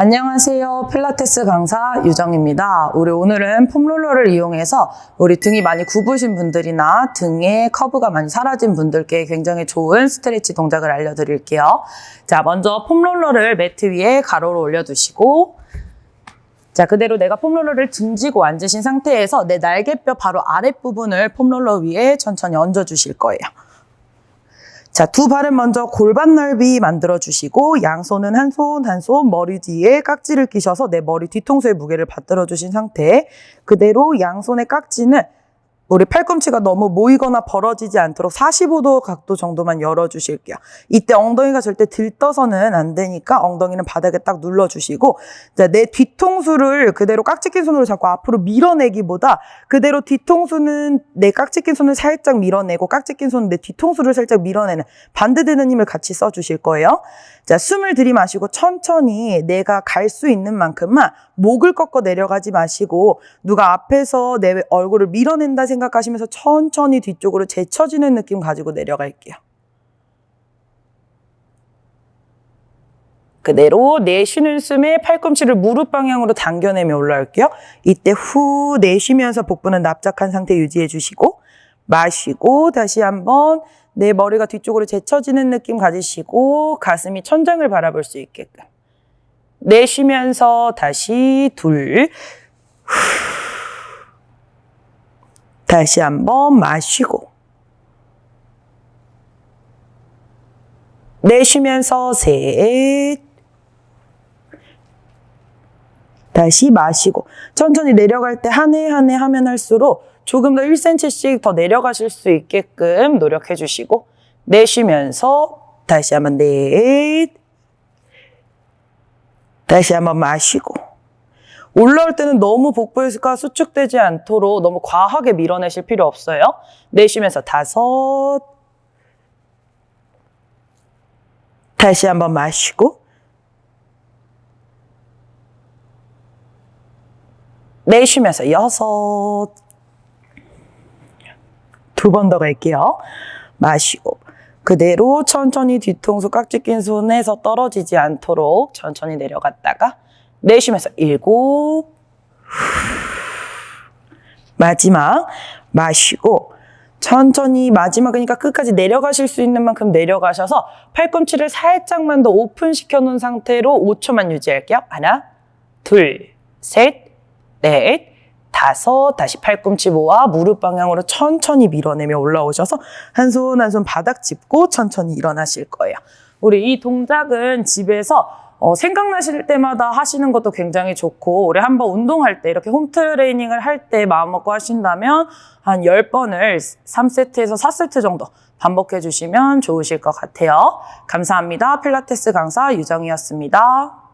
안녕하세요. 필라테스 강사 유정입니다. 우리 오늘은 폼롤러를 이용해서 우리 등이 많이 굽으신 분들이나 등에 커브가 많이 사라진 분들께 굉장히 좋은 스트레치 동작을 알려드릴게요. 자, 먼저 폼롤러를 매트 위에 가로로 올려두시고 자, 그대로 내가 폼롤러를 등지고 앉으신 상태에서 내 날개뼈 바로 아랫부분을 폼롤러 위에 천천히 얹어주실 거예요. 자, 두 발은 먼저 골반 넓이 만들어 주시고 양손은 한 손 한 손 머리 뒤에 깍지를 끼셔서 내 머리 뒤통수에 무게를 받들어 주신 상태. 그대로 양손의 깍지는 우리 팔꿈치가 너무 모이거나 벌어지지 않도록 45도 각도 정도만 열어주실게요. 이때 엉덩이가 절대 들떠서는 안 되니까 엉덩이는 바닥에 딱 눌러주시고 자, 내 뒤통수를 그대로 깍지 낀 손으로 자꾸 앞으로 밀어내기보다 그대로 뒤통수는 내 깍지 낀 손을 살짝 밀어내고 깍지 낀 손은 내 뒤통수를 살짝 밀어내는 반대되는 힘을 같이 써주실 거예요. 자, 숨을 들이마시고 천천히 내가 갈 수 있는 만큼만 목을 꺾어 내려가지 마시고 누가 앞에서 내 얼굴을 밀어낸다 생각 하시면서 천천히 뒤쪽으로 제쳐지는 느낌 가지고 내려갈게요. 그대로 내쉬는 숨에 팔꿈치를 무릎 방향으로 당겨내며 올라올게요. 이때 후 내쉬면서 복부는 납작한 상태 유지해 주시고 마시고 다시 한번 내 머리가 뒤쪽으로 제쳐지는 느낌 가지시고 가슴이 천장을 바라볼 수 있게끔 내쉬면서 다시 둘 후. 다시 한번 마시고 내쉬면서 셋. 다시 마시고 천천히 내려갈 때 한 해 한 해 하면 할수록 조금 더 1cm씩 더 내려가실 수 있게끔 노력해 주시고 내쉬면서 다시 한번 넷. 다시 한번 마시고 올라올 때는 너무 복부가 수축되지 않도록 너무 과하게 밀어내실 필요 없어요. 내쉬면서 다섯 다시 한번 마시고 내쉬면서 여섯 두 번 더 갈게요. 마시고 그대로 천천히 뒤통수 깍지 낀 손에서 떨어지지 않도록 천천히 내려갔다가 내쉬면서 일곱 마지막 마시고 천천히 마지막이니까 끝까지 내려가실 수 있는 만큼 내려가셔서 팔꿈치를 살짝만 더 오픈시켜 놓은 상태로 5초만 유지할게요. 하나, 둘, 셋, 넷, 다섯, 다시 팔꿈치 모아 무릎 방향으로 천천히 밀어내며 올라오셔서 한 손 한손 바닥 짚고 천천히 일어나실 거예요. 우리 이 동작은 집에서 어, 생각나실 때마다 하시는 것도 굉장히 좋고 우리 한번 운동할 때 이렇게 홈 트레이닝을 할 때 마음먹고 하신다면 한 10번을 3세트에서 4세트 정도 반복해 주시면 좋으실 것 같아요. 감사합니다. 필라테스 강사 유정이었습니다.